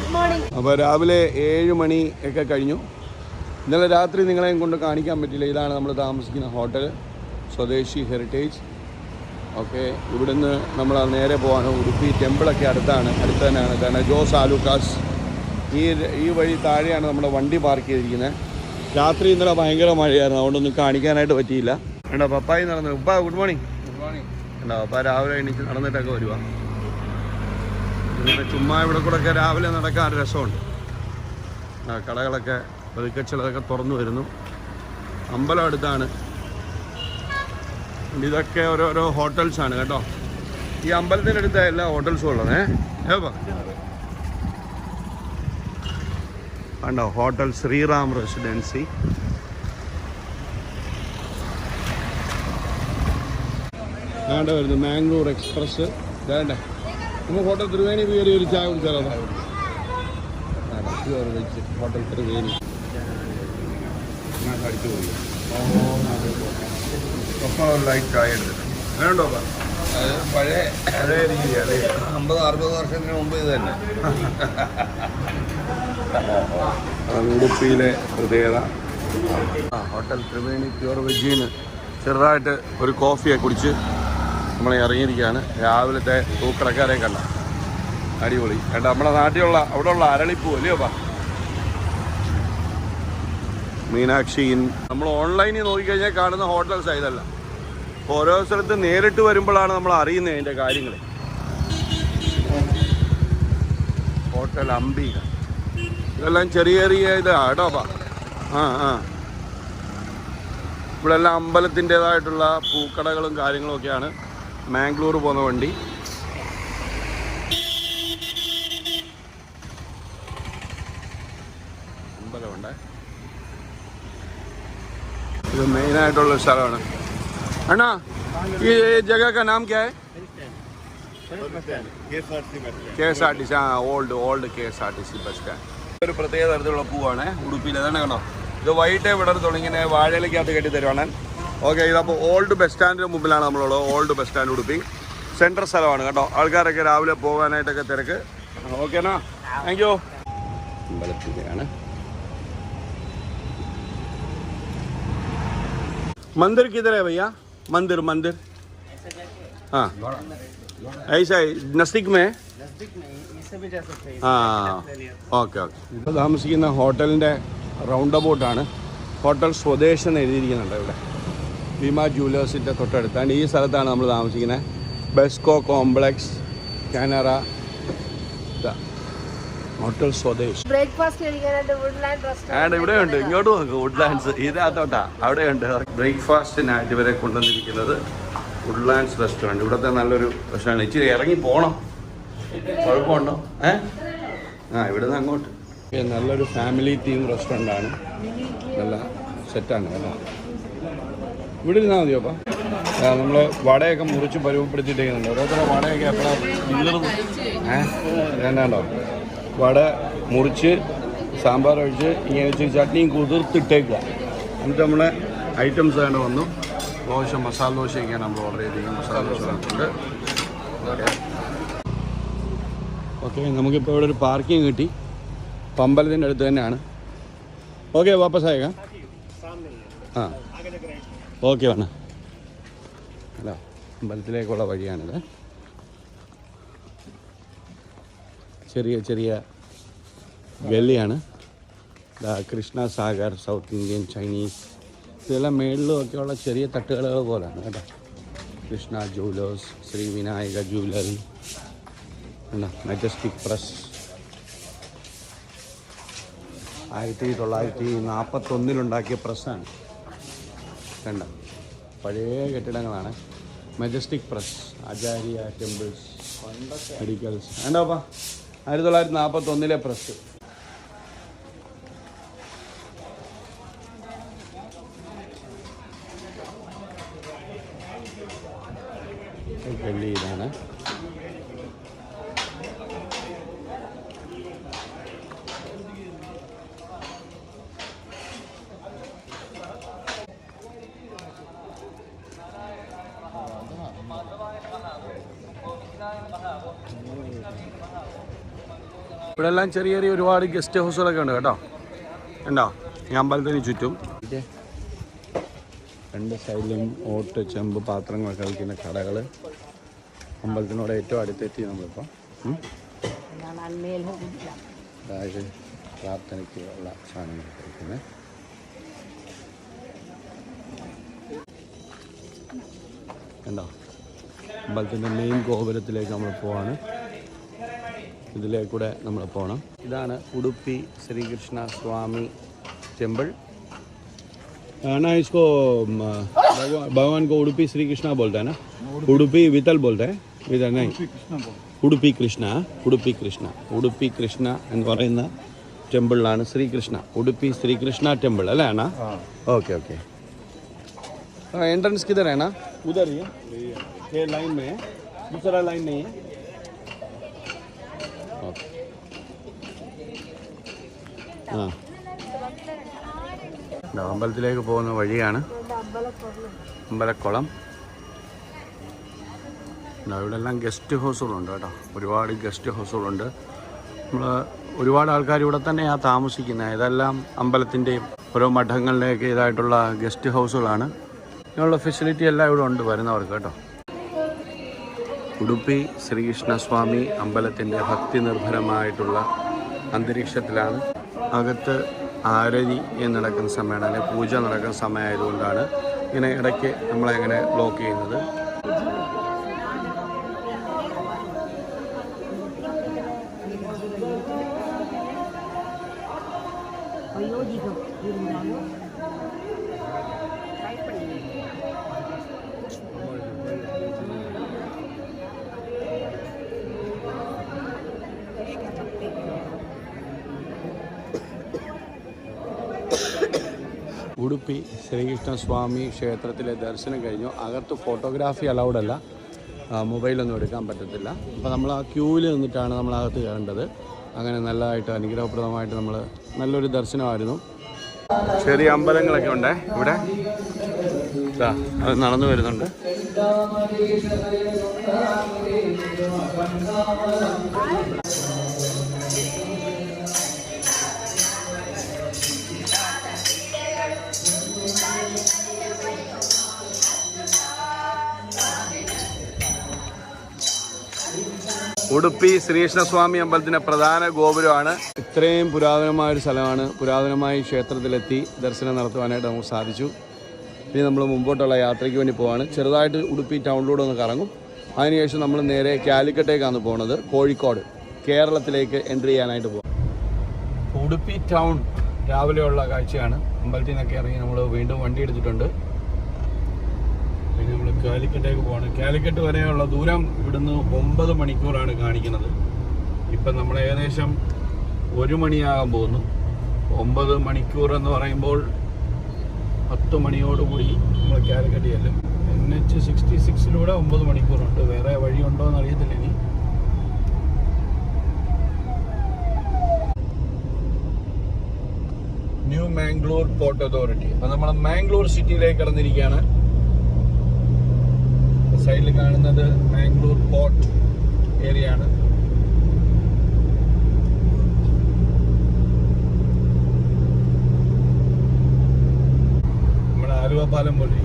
Good morning അപ്പോൾ രാവിലെ ഏഴ് മണി ഒക്കെ കഴിഞ്ഞു. ഇന്നലെ രാത്രി നിങ്ങളെയും കൊണ്ട് കാണിക്കാൻ പറ്റില്ല ഇതാണ് നമ്മൾ താമസിക്കുന്ന ഹോട്ടൽ സ്വദേശി ഹെറിറ്റേജ് ഓക്കെ ഇവിടുന്ന് നമ്മൾ നേരെ പോകാനോ ഉടുപ്പി ടെമ്പിളൊക്കെ അടുത്താണ്. അടുത്ത് തന്നെയാണ്. കാരണം ജോസ് ആലൂക്കാസ് ഈ ഈ വഴി താഴെയാണ് നമ്മുടെ വണ്ടി പാർക്ക് ചെയ്തിരിക്കുന്നത്. രാത്രി ഇന്നലെ ഭയങ്കര മഴയായിരുന്നു. അതുകൊണ്ടൊന്നും കാണിക്കാനായിട്ട് പറ്റിയില്ല. വേണ്ട പപ്പായി നടന്നു. ഉപ്പ ഗുഡ് മോർണിംഗ് ഗുഡ് മോർണിംഗ് ഉണ്ടോ പപ്പ രാവിലെ എണീച്ച് നടന്നിട്ടൊക്കെ വരുവാ. ഇങ്ങനെ ചുമ്മാ ഇവിടെ കൂടെ ഒക്കെ രാവിലെ നടക്കാൻ രസമുണ്ട്. കടകളൊക്കെ പതുക്കച്ചിലതൊക്കെ തുറന്നു വരുന്നു. അമ്പലം അടുത്താണ്. ഇതൊക്കെ ഓരോരോ ഹോട്ടൽസാണ് കേട്ടോ. ഈ അമ്പലത്തിന്റെ അടുത്ത എല്ലാ ഹോട്ടൽസും ഉള്ളത്. ഏപ്പാ കണ്ടോ ഹോട്ടൽ ശ്രീറാം റെസിഡൻസി വേണ്ട വരുന്നു മാംഗ്ലൂർ എക്സ്പ്രസ്. വേണ്ട നമുക്ക് ഹോട്ടൽ ത്രിവേണി കയറി ഒരു ചായ കുടിച്ചാലോ? ഹോട്ടൽ ത്രിവേണി. പോയി. ചായ വേണ്ടോ അത് പഴയ അതേ രീതി അതെ അമ്പത് അറുപത് വർഷത്തിന് മുമ്പ് ഇത് തന്നെ. അതാണ് ഉടുപ്പിയിലെ പ്രത്യേകത. ഹോട്ടൽ ത്രിവേണി പ്യുവർ വെജിന്ന് ചെറുതായിട്ട് ഒരു കോഫിയെ കുടിച്ച് നമ്മൾ ഇറങ്ങിയിരിക്കുകയാണ്. രാവിലത്തെ തൂക്കടക്കാരെ കണ്ട. അടിപൊളി. കണ്ട നമ്മുടെ നാട്ടിലുള്ള ഉള്ള അരളിപ്പൂ അല്ലയോ പാ മീനാക്ഷി ഇൻ നമ്മൾ ഓൺലൈനിൽ നോക്കിക്കഴിഞ്ഞാൽ കാണുന്ന ഹോട്ടൽസ് ഇതല്ല. ഓരോ സ്ഥലത്ത് നേരിട്ട് വരുമ്പോഴാണ് നമ്മൾ അറിയുന്നത് അതിന്റെ കാര്യങ്ങൾ ഹോട്ടൽ അമ്പി. ഇതെല്ലാം ചെറിയ ചെറിയ ഇതാ കേട്ടോ ആ ആ. ഇവിടെ എല്ലാം അമ്പലത്തിന്റെതായിട്ടുള്ള പൂക്കടകളും കാര്യങ്ങളും ഒക്കെയാണ് മാംഗ്ലൂർ പോകുന്ന വണ്ടി. അമ്പലമുണ്ട് ഇത് മെയിനായിട്ടുള്ള സ്ഥലമാണ്. അണ്ണാ ഈ ജഗക്ക നാം ക്യാ K S R T C ആ old old K S R T C bus stand ഒരു പ്രത്യേക തരത്തിലുള്ള പൂവാണ് ഉടുപ്പിയിൽ അതാണ് കണ്ടോ? ഇത് വൈകിട്ടേ വിടർത്തുള്ളൂ ഇങ്ങനെ വാഴയിലേക്കകത്ത് കെട്ടി തരുവാണ് ഓക്കെ ഇതപ്പോൾ ഓൾഡ് ബസ് സ്റ്റാൻഡിന് മുമ്പിലാണ് നമ്മളുള്ളത് old bus stand Udupi central സ്ഥലമാണ് കേട്ടോ ആൾക്കാരൊക്കെ രാവിലെ പോകാനായിട്ടൊക്കെ തിരക്ക് ഓക്കേനാ താങ്ക് യു അമ്പലത്തിൻ്റെയാണ് मंदिर किधर है भैया मंदिर मंदिर हाँ ऐसा है नजदीक में है ആ ഓക്കെ ഓക്കെ ഇപ്പോൾ താമസിക്കുന്ന ഹോട്ടലിൻ്റെ റൗണ്ട് അബൌട്ടാണ് ഹോട്ടൽ സ്വദേശ് എന്ന് എഴുതിയിരിക്കുന്നുണ്ട് ഇവിടെ ഭീമ ജൂലേഴ്സിന്റെ തൊട്ടടുത്താണ്. ഈ സ്ഥലത്താണ് നമ്മൾ താമസിക്കുന്നത്. ബെസ്കോ കോംപ്ലക്സ് കാനറ ഹോട്ടൽ സ്വദേശ് ആണ്ട് ഇവിടെ ഉണ്ട് ഇങ്ങോട്ട് നോക്ക് വുഡ്ലാൻഡ്സ് ഇതിനകത്തോട്ടാ. അവിടെ ഉണ്ട് ബ്രേക്ക്ഫാസ്റ്റിനായിട്ട് ഇവരെ കൊണ്ടുവന്നിരിക്കുന്നത് വുഡ്ലാൻഡ്സ് റെസ്റ്റോറന്റ് ഇവിടുത്തെ നല്ലൊരു റെസ്റ്റോറന്റ് ഇച്ചിരി ഇറങ്ങി പോകണം കുഴപ്പമുണ്ടോ? ഏ? ആ ഇവിടുന്ന് അങ്ങോട്ട്. നല്ലൊരു ഫാമിലി തീം റെസ്റ്റോറന്റ് ആണ്. നല്ല സെറ്റാണ് കേട്ടോ ഇവിടെ ഇരുന്നാൽ മതിയോ അപ്പം? നമ്മൾ വടയൊക്കെ മുറിച്ച് പരുവപ്പെടുത്തിയിട്ടേക്കുന്നുണ്ട് ഓരോരുത്തരുടെ വടയൊക്കെ എപ്പോഴാണ് ഏഹ് വേണ്ടാണ്ടോ? വട മുറിച്ച് സാമ്പാർ ഒഴിച്ച് ഇങ്ങനെ വെച്ച് ചട്നിയും കുതിർത്തിട്ടേക്കുക എന്നിട്ട് നമ്മളെ ഐറ്റംസ് വേണ്ട വന്നു. ദോശ മസാല ദോശയൊക്കെയാണ് നമ്മൾ ഓർഡർ ചെയ്തിരിക്കുന്നത്. മസാല ദോശ ഓക്കെ നമുക്കിപ്പോൾ ഇവിടെ ഒരു പാർക്കിംഗ് കിട്ടി. പമ്പലത്തിന്റെ അടുത്ത് തന്നെയാണ്. ഓക്കെ വാപ്പസ് ആയേക്കാം ആ. ഓക്കെ വേണം അല്ല അമ്പലത്തിലേക്കുള്ള വഴിയാണിത്. ചെറിയ ചെറിയ ഗല്ലിയാണ് Krishna Sagar south Indian Chinese. ഇതെല്ലാം മേളിലും ഒക്കെയുള്ള ചെറിയ തട്ടുകടകൾ പോലെയാണ് കേട്ടോ. Krishna jewellers Shri Vinayaka jewellery majestic press ആയിരത്തി തൊള്ളായിരത്തി നാൽപ്പത്തൊന്നിലുണ്ടാക്കിയ പ്രസ്സാണ് കണ്ട. പഴയ കെട്ടിടങ്ങളാണ്. Majestic press Acharya temples medicals വേണ്ടപ്പാ ആയിരത്തി തൊള്ളായിരത്തി നാൽപ്പത്തൊന്നിലെ പ്രസ് ഡൽഹി ഇതാണ്. ഇവിടെ എല്ലാം ചെറിയ ചെറിയ ഒരുപാട് ഗസ്റ്റ് ഹൗസുകളൊക്കെ ഉണ്ട് കേട്ടോ. ഉണ്ടോ ഈ അമ്പലത്തിന് ചുറ്റും. രണ്ട് സൈഡിലും ഓട്ട് ചെമ്പ് പാത്രങ്ങളൊക്കെ കളിക്കുന്ന കടകൾ അമ്പലത്തിനോട് ഏറ്റവും അടുത്തെത്തി നമ്മളിപ്പോൾ. അതായത് പ്രാർത്ഥനയ്ക്ക് ഉള്ള സാധനങ്ങൾ കഴിക്കുന്നത് കണ്ടോ? അമ്പലത്തിന്റെ മെയിൻ ഗോപുരത്തിലേക്ക് നമ്മൾ പോവാണ്. ഇതിലേക്കൂടെ നമ്മൾ പോകണം ഇതാണ് ഉടുപ്പി ശ്രീകൃഷ്ണ സ്വാമി टेम्पल ना इसको म, भगवान भगवान को उडुपी श्री कृष्णा बोलता है ना उडुपी वितल बोलता है वितल नहीं ഉടുപ്പി കൃഷ്ണ ഉടുപ്പി കൃഷ്ണ ഉടുപ്പി കൃഷ്ണ എന്ന് പറയുന്ന ടെമ്പിളിലാണ് ശ്രീകൃഷ്ണ ഉടുപ്പി ശ്രീകൃഷ്ണ ടെമ്പിൾ അല്ലേ അണ്ണാ ओके ओके एंट्रेंस किधर है ना उधर ही है ये लाइन में है दूसरा लाइन नहीं है അമ്പലത്തിലേക്ക് പോകുന്ന വഴിയാണ് അമ്പലക്കുളം. ഇവിടെ എല്ലാം ഗസ്റ്റ് ഹൗസുകളുണ്ട് കേട്ടോ. ഒരുപാട് ഗസ്റ്റ് ഹൗസുകളുണ്ട്. നമ്മൾ ഒരുപാട് ആൾക്കാർ ഇവിടെ തന്നെയാണ് താമസിക്കുന്നത് ഇതെല്ലാം അമ്പലത്തിന്റെയും ഓരോ മഠങ്ങളുടെയൊക്കെ ഇതായിട്ടുള്ള ഗസ്റ്റ് ഹൗസുകളാണ്. ഇങ്ങനെയുള്ള ഫെസിലിറ്റി എല്ലാം ഇവിടെ ഉണ്ട് വരുന്നവർക്ക് കേട്ടോ. ഉടുപ്പി ശ്രീകൃഷ്ണസ്വാമി അമ്പലത്തിന്റെ ഭക്തി നിർഭരമായിട്ടുള്ള അന്തരീക്ഷത്തിലാണ് അകത്ത് ആരതി എന്ന് നടക്കുന്ന സമയമാണ് അല്ലെങ്കിൽ പൂജ നടക്കുന്ന സമയമായതുകൊണ്ടാണ് ഇങ്ങനെ ഇടയ്ക്ക് നമ്മളെ അങ്ങനെ ബ്ലോക്ക് ചെയ്യുന്നത് Thank you. ഉടുപ്പി ശ്രീകൃഷ്ണ സ്വാമി ക്ഷേത്രത്തിലെ ദർശനം കഴിഞ്ഞു. അകത്ത് ഫോട്ടോഗ്രാഫി അലൗഡല്ല മൊബൈലൊന്നും എടുക്കാൻ പറ്റത്തില്ല. അപ്പോൾ നമ്മൾ ആ ക്യൂവിൽ നിന്നിട്ടാണ് നമ്മൾ അകത്ത് കയറേണ്ടത്. അങ്ങനെ നല്ലതായിട്ട് അനുഗ്രഹപ്രദമായിട്ട് നമ്മൾ നല്ലൊരു ദർശനമായിരുന്നു. ചെറിയ അമ്പലങ്ങളൊക്കെ ഉണ്ട് ഇവിടെ? അത് നടന്നു വരുന്നുണ്ട്. ഉടുപ്പി ശ്രീകൃഷ്ണസ്വാമി അമ്പലത്തിന്റെ പ്രധാന ഗോപുരമാണ്. ഇത്രയും പുരാതനമായ ഒരു സ്ഥലമാണ്. പുരാതനമായ ക്ഷേത്രത്തിലെത്തി ദർശനം നടത്തുവാനായിട്ട് നമുക്ക് സാധിച്ചു. ഇനി നമ്മൾ മുമ്പോട്ടുള്ള യാത്രയ്ക്ക് വേണ്ടി പോവാണ്. ചെറുതായിട്ട് ഉടുപ്പി ടൗണിലൂടെ ഒന്ന് കറങ്ങും. അതിനുശേഷം നമ്മൾ നേരെ കാലിക്കട്ടേക്കാണ് പോകുന്നത് കോഴിക്കോട് കേരളത്തിലേക്ക് എൻട്രി ചെയ്യാനായിട്ട് പോകും ഉടുപ്പി ടൗൺ രാവിലെയുള്ള കാഴ്ചയാണ്. അമ്പലത്തിൽ നിന്നൊക്കെ ഇറങ്ങി നമ്മൾ വീണ്ടും വണ്ടി എടുത്തിട്ടുണ്ട്. കാലിക്കട്ടേക്ക് പോവാണ്. കാലിക്കറ്റ് വരെയുള്ള ദൂരം ഇവിടുന്ന് ഒമ്പത് മണിക്കൂറാണ് കാണിക്കുന്നത്. ഇപ്പം നമ്മൾ ഏകദേശം ഒരു മണിയാകാൻ പോകുന്നു. ഒമ്പത് മണിക്കൂർ എന്ന് പറയുമ്പോൾ പത്ത് മണിയോടുകൂടി നമ്മൾ കാലിക്കറ്റ് ചെല്ലും. എൻ എച്ച് സിക്സ്റ്റി സിക്സിലൂടെ ഒമ്പത് മണിക്കൂറുണ്ട്. വേറെ വഴിയുണ്ടോ എന്ന് അറിയത്തില്ല ഇനി. New Mangalore port authority. അപ്പം നമ്മൾ മാംഗ്ലൂർ സിറ്റിയിലേക്ക് കടന്നിരിക്കുകയാണ്. സൈഡിൽ കാണുന്നത് മാംഗ്ലൂർ പോർട്ട് ഏരിയ ആണ് നമ്മുടെ ആലുവ പാലം പോലെ?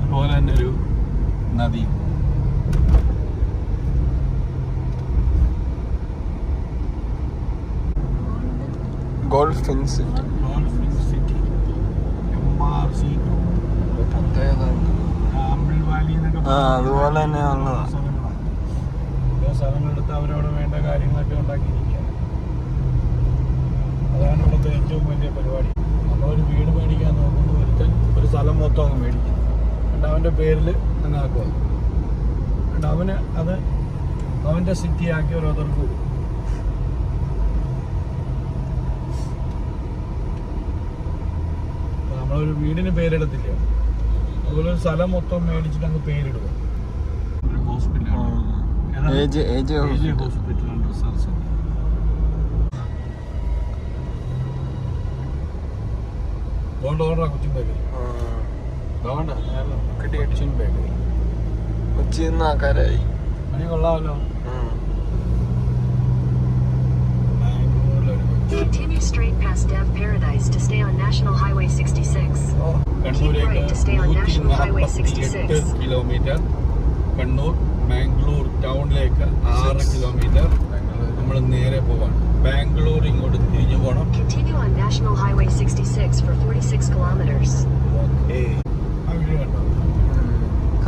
അതുപോലെ തന്നെ ഒരു നദി. ഗോൾഫിൻ city. Dolphin city. M R C ആ അതുപോലെ തന്നെ വന്നതാണ് സ്ഥലങ്ങളെടുത്ത് അവരവിടെ വേണ്ട കാര്യങ്ങളൊക്കെ ഉണ്ടാക്കിയിരിക്കുക. അതാണ് ഇവിടുത്തെ ഏറ്റവും വലിയ പരിപാടി. നമ്മളൊരു വീട് മേടിക്കാൻ നോക്കുന്ന ഒരുത്തൻ ഒരു സ്ഥലം മൊത്തം അങ്ങ് മേടിക്കും. എന്നിട്ട് അവന്റെ പേരിൽ അങ്ങ് ആക്കുക എന്നിട്ട് അവന് അത് അവന്റെ സിറ്റി ആക്കി ഓരോരുത്തർക്ക് കൊടുക്കും നമ്മളൊരു വീടിന് പേരെടുത്തില്ല. അതുപോലെ ഒരു സ്ഥലം മൊത്തം മേടിച്ചിട്ട് അങ്ങ് പേരിടുക ഒരു ഹോസ്പിറ്റലാണ്. Age age age hospital. And research. അതുകൊണ്ട് ഓർഡറാ കൊച്ചിൻ ബേക്കറി അതുകൊണ്ട് കിട്ടി കൊച്ചിൻ ബേക്കറി കൊച്ചിയിൽ നിന്ന് ആൾക്കാരായി. പണി കൊള്ളാമല്ലോ past Dev Paradise to stay on National Highway 66. കണ്ണൂരേക്ക് to stay on National Highway നാൽപ്പത്തി എട്ട് 66. കിലോമീറ്റർ. കണ്ണൂർ മാംഗ്ലൂർ ടൗണിലേക്ക് ആറ് കിലോമീറ്റർ. നമ്മൾ നേരെ പോവാണ്. ബാംഗ്ലൂർ ഇങ്ങോട്ട് തിരിഞ്ഞു പോകണം Continue on National Highway 66 for 46 kilometers.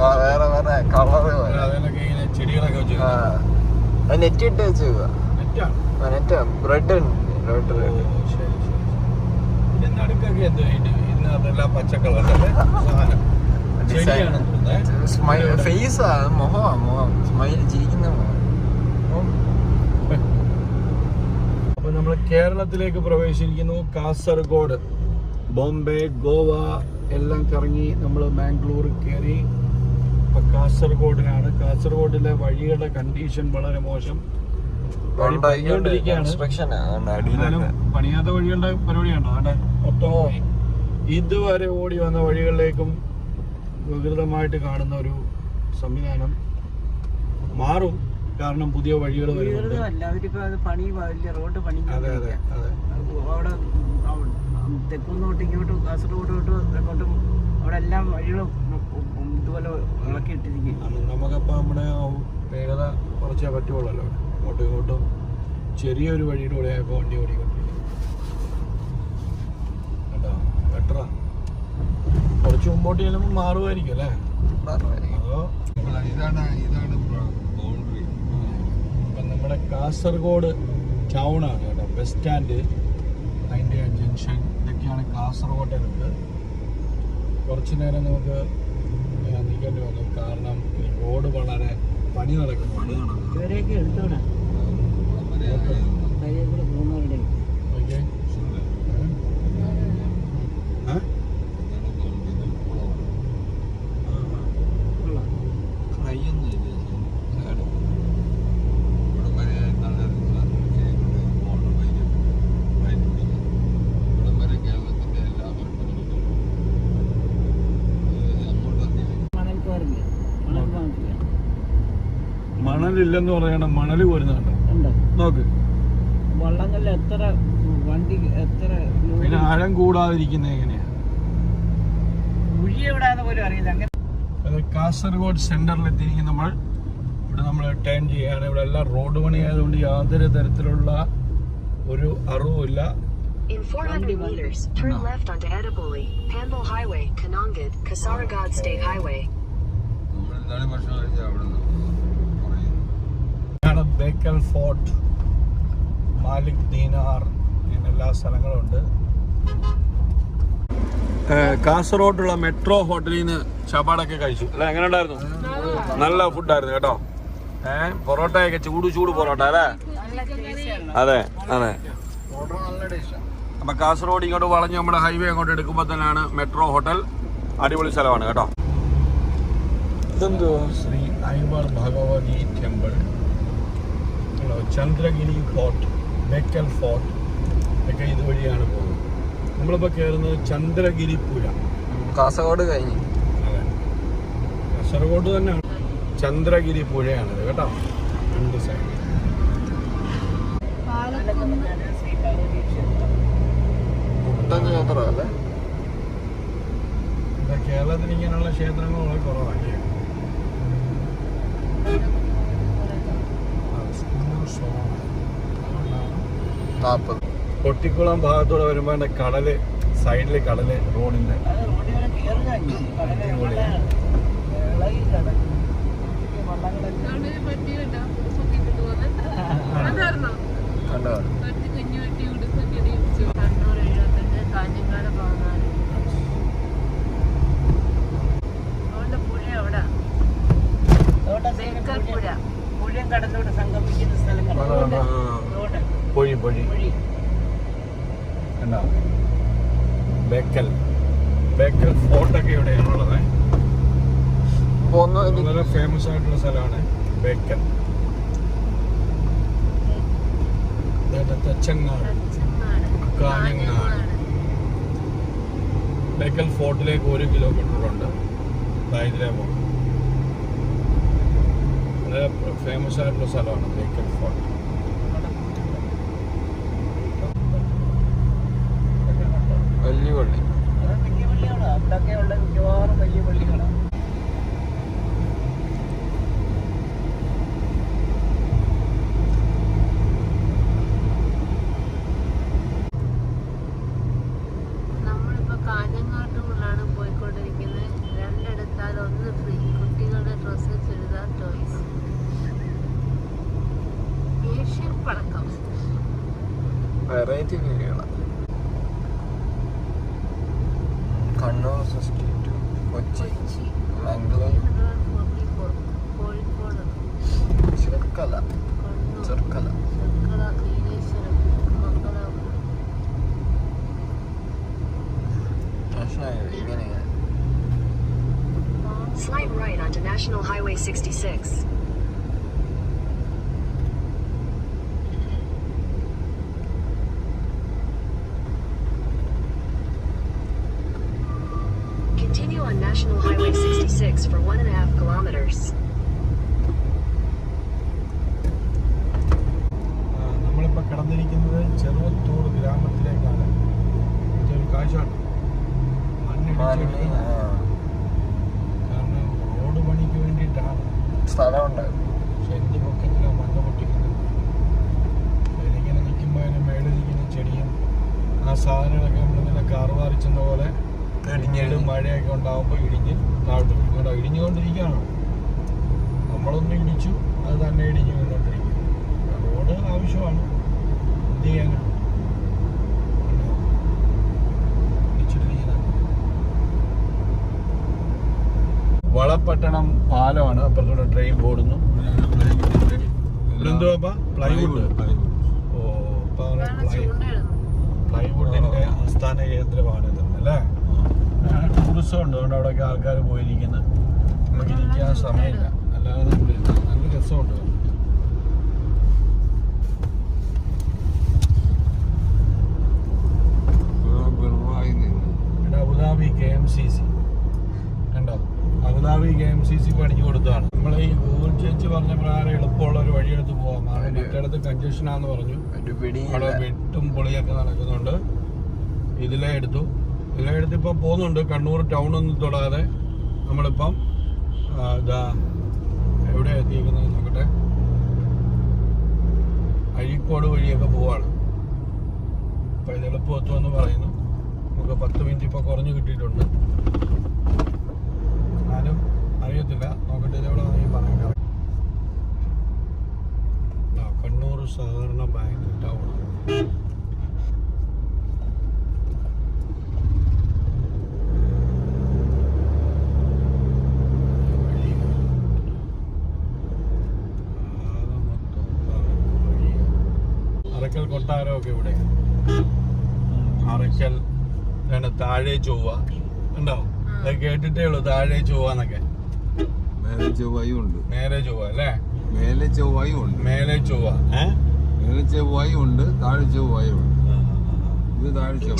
വേറെ വേറെ കളറ് അതിലൊക്കെ ഇങ്ങനെ ചെടികളൊക്കെ വെച്ച് നെറ്റ് ഇട്ട് വെച്ചേക്കുക നെറ്റാണ് നെറ്റ് ബ്രെഡ് ഉണ്ട്. നടുക്കൊക്കെ എന്തോ ഇതിനകത്തെല്ലാം സാധനം. ഫേസ് മുഖമാ മുഖം സ്മൈൽ ചിരിക്കുന്ന അപ്പൊ നമ്മൾ കേരളത്തിലേക്ക് പ്രവേശിക്കുന്നു. കാസർഗോഡ് ബോംബെ ഗോവ എല്ലാം കറങ്ങി നമ്മൾ മാംഗ്ലൂർ കയറി. ഇപ്പൊ കാസർഗോഡിനാണ്. കാസർഗോഡിലെ വഴികളുടെ കണ്ടീഷൻ വളരെ മോശം. പണിയാത്ത വഴികളുടെ പരിപാടിയുണ്ടോ അവിടെ മൊത്തം പോയി. ഇതുവരെ ഓടി വന്ന വഴികളിലേക്കും വികൃതമായിട്ട് കാണുന്ന ഒരു സംവിധാനം മാറും. കാരണം പുതിയ വഴികൾ വരുന്നുണ്ട്. അല്ല അവരിപ്പോ പണി വലിയ റോഡ് പണി അതെ അതെ തെക്കുന്നോട്ട് ഇങ്ങോട്ടും കാസർഗോഡോട്ട് അങ്ങോട്ടും അവിടെ എല്ലാം വഴികളും ഇതുപോലെ ഇളക്കിയിട്ടിരിക്കും നമുക്കപ്പോൾ നമ്മുടെ വേഗത കുറച്ചേ പറ്റുള്ളല്ലോ അങ്ങോട്ടും ഇങ്ങോട്ടും ചെറിയൊരു വഴിയുടെ കൂടെ ഇപ്പോൾ വണ്ടി ഓടിക്കൊണ്ടിരിക്കും കേട്ടോ? ബെറ്ററാ കുറച്ച് മുമ്പോട്ട് ചെല്ലുമ്പോൾ മാറുമായിരിക്കും അല്ലേ? അതോ ഇതാണ് ഇതാണ് ബൗണ്ടറി ഇപ്പം നമ്മുടെ കാസർഗോഡ് ടൗണാണ് കേട്ടോ. ബസ് സ്റ്റാൻഡ് അതിന്റെ ജംഗ്ഷൻ ഇതൊക്കെയാണ് കാസർഗോട്ടിലുണ്ട് കുറച്ച് നേരം നമുക്ക് നീക്കേണ്ടി നിൽക്കേണ്ടി വന്നു. കാരണം ഈ റോഡ് വളരെ പണി നടക്കുന്നുണ്ട് പണി എടുത്തോണേ മണലില്ലെന്ന് പറയണ മണൽ വരുന്നുണ്ട്. നോക്ക്. വള്ളങ്ങളിൽ എത്ര വണ്ടി എത്ര പിന്നെ ആഴം കൂടാതിരിക്കുന്നത് എങ്ങനെയാ? കുഴി എവിടാന്ന് പോലും അറിയില്ല. അങ്ങനെ അത് കാസർഗോഡ് സെന്ററിൽ എത്തിയിരിക്കുന്ന നമ്മൾ ഇവിടെ നമ്മൾ ടേൺ ചെയ്യാണ് ഇവിടെ എല്ലാം റോഡ് പണി ആയതുകൊണ്ട് യാതൊരു തരത്തിലുള്ള ഒരു അറിവുമില്ല In 400 meters, turn left onto Edipoli, Panvel Highway, Kanangad, Kasaragod State Highway. നമ്മൾ എന്താണ് ഭക്ഷണം കഴിച്ചാൽ അവിടെ നിന്ന് പറയുന്നു ഇതാണ് ബേക്കൽ ഫോർട്ട് മാലിക് ദീനാർ ഇങ്ങനെ സ്ഥലങ്ങളുണ്ട് കാസർഗോഡുള്ള മെട്രോ ഹോട്ടലിൽ നിന്ന് ചപ്പാടൊക്കെ കഴിച്ചു. അല്ല എങ്ങനെ ഉണ്ടായിരുന്നു നല്ല ഫുഡായിരുന്നു കേട്ടോ. ഏഹ് പൊറോട്ടയൊക്കെ ചൂട് ചൂട് പൊറോട്ട അല്ലേ? അതെ അതെ. അപ്പൊ കാസർഗോഡ് ഇങ്ങോട്ട് വളഞ്ഞ് നമ്മുടെ ഹൈവേ അങ്ങോട്ട് എടുക്കുമ്പോൾ തന്നെയാണ് മെട്രോ ഹോട്ടൽ അടിപൊളി സ്ഥലമാണ് കേട്ടോ. ഇതെന്തോ? Shri Aivar Bhagavathi temple. Chandragiri fort Bekal fort ഒക്കെ ഇതുവഴിയാണ് പോകുന്നത്. നമ്മളിപ്പോൾ കയറുന്നത് ചന്ദ്രഗിരി പുര. കാസർഗോഡ് കഴിഞ്ഞു. അതെ. കാസർഗോഡ് തന്നെയാണ്. ചന്ദ്രഗിരി പുഴയാണിത് കേട്ടോ. രണ്ട് സൈഡ് കേരളത്തിൽ ഇങ്ങനെയുള്ള ക്ഷേത്രങ്ങൾ വളരെ കുറവാണ്. നാൽപ്പത് കൊട്ടിക്കുളം ഭാഗത്തൂടെ വരുമ്പോൾ എന്റെ കടൽ സൈഡിൽ കടൽ റോഡിന്റെ. കണ്ടോ പുഴ പുഴയും കടലോട് സംഗമിക്കുന്ന സ്ഥലം പൊഴി പൊഴി. എന്താ ബേക്കൽ. ബേക്കൽ ഫോർട്ടൊക്കെ ഇവിടെയാണുള്ളത് വളരെ ഫേമസ് ആയിട്ടുള്ള സ്ഥലമാണ് ബേക്കൽ. ഇതാ തെച്ചങ്ങാട്. കാഞ്ഞങ്ങാട്. ബേക്കൽ ഫോർട്ടിലേക്ക് ഒരു കിലോമീറ്റർ ഉണ്ട്. പോകും വളരെ ഫേമസ് ആയിട്ടുള്ള സ്ഥലമാണ് ബേക്കൽ ഫോർട്ട്. ಚೊರ್ಕಲ ಚೊರ್ಕಲ Slide right onto National Highway 66. Continue on National Highway road പണിക്ക് വേണ്ടിയിട്ടാണ് സ്ഥലമുണ്ട്. പക്ഷെ എന്ത് പൊക്കത്തിലാണ് മണ്ണ് പൊട്ടിക്കുന്നത് ഇതിലിങ്ങനെ നിൽക്കുമ്പോൾ അതിന് മേളിലിരിക്കുന്ന ചെടിയും ആ സാധനങ്ങളൊക്കെ നമ്മളിങ്ങനെ കാർവാറിച്ചെന്ന പോലെ ഇടിഞ്ഞിട് മഴയൊക്കെ ഉണ്ടാകുമ്പോൾ ഇടിഞ്ഞ് താഴ്ത്തു വീഴും കേട്ടോ ഇടിഞ്ഞുകൊണ്ടിരിക്കുകയാണ്. നമ്മളൊന്ന് ഇടിച്ചു അത് തന്നെ ഇടിഞ്ഞു വീണോണ്ടിരിക്കും റോഡ് ആവശ്യമാണ്. എന്ത് ചെയ്യാനാണ് കണ്ടോ? ഇടിച്ചിട്ടിരിക്കുന്നത്. വളപട്ടണം പാലമാണ്. അപ്പുറത്തൂടെ ട്രെയിൻ പോടുന്നു ഇവിടെ എന്തുവാ പ്ലൈവുഡ് ഓ പ്ലൈവുഡിന്റെ ആസ്ഥാന കേന്ദ്രമാണ് അല്ലേ? ടൂറിസം ഉണ്ട്. അതുകൊണ്ട് അവിടെയൊക്കെ ആൾക്കാർ പോയിരിക്കുന്നത് നമുക്ക് ഇരിക്കാൻ സമയമില്ല. അല്ലാതെ നല്ല രസമുണ്ട്. Abu Dhabi K M C C Abu Dhabi K M C C പണിഞ്ഞു കൊടുത്തതാണ്. നമ്മൾ ഈ ഗൂഗിൾ ചേച്ചി പറഞ്ഞ പ്രകാരം എളുപ്പമുള്ള ഒരു വഴിയെടുത്ത് പോകാം മറ്റിടത്ത് ആന്ന് പറഞ്ഞു. അവിടെ വെട്ടും പൊളിയൊക്കെ നടക്കുന്നുണ്ട്. ഇതിലെ എടുത്തു. ഇതിലെ എടുത്ത് ഇപ്പം പോകുന്നുണ്ട്. കണ്ണൂർ ടൗണൊന്നും തൊടാതെ നമ്മളിപ്പം ഇതാ എവിടെ എത്തിയിരിക്കുന്നത് നോക്കട്ടെ. അഴീക്കോട് വഴിയൊക്കെ പോവാണ്. അപ്പം ഇത് എളുപ്പമെത്തുമെന്ന് പറയുന്നു. നമുക്ക് പത്ത് മിനിറ്റ് ഇപ്പോൾ കുറഞ്ഞ് കിട്ടിയിട്ടുണ്ട്. ഞാനും അറിയത്തില്ല. നോക്കട്ടെ correct. ആ, കണ്ണൂർ സഹകരണ ബാങ്ക് ടൗൺ ഇവിടെ. അറക്കൽ താഴെ ചൊവ്വ. ഉണ്ടോ അത് കേട്ടിട്ടേ ഉള്ളൂ താഴെ ചൊവ്വാന്നൊക്കെ. മേലെ ചൊവ്വായും ഉണ്ട്. നേരെ ചൊവ്വ അല്ലേ? മേലെ ചൊവ്വായും ഉണ്ട്. മേലെ ചൊവ്വ. മേലെ ചൊവ്വായും ഉണ്ട് താഴെ ചൊവ്വായും ഉണ്ട്. ഇത് താഴെ ചൊവ്വ.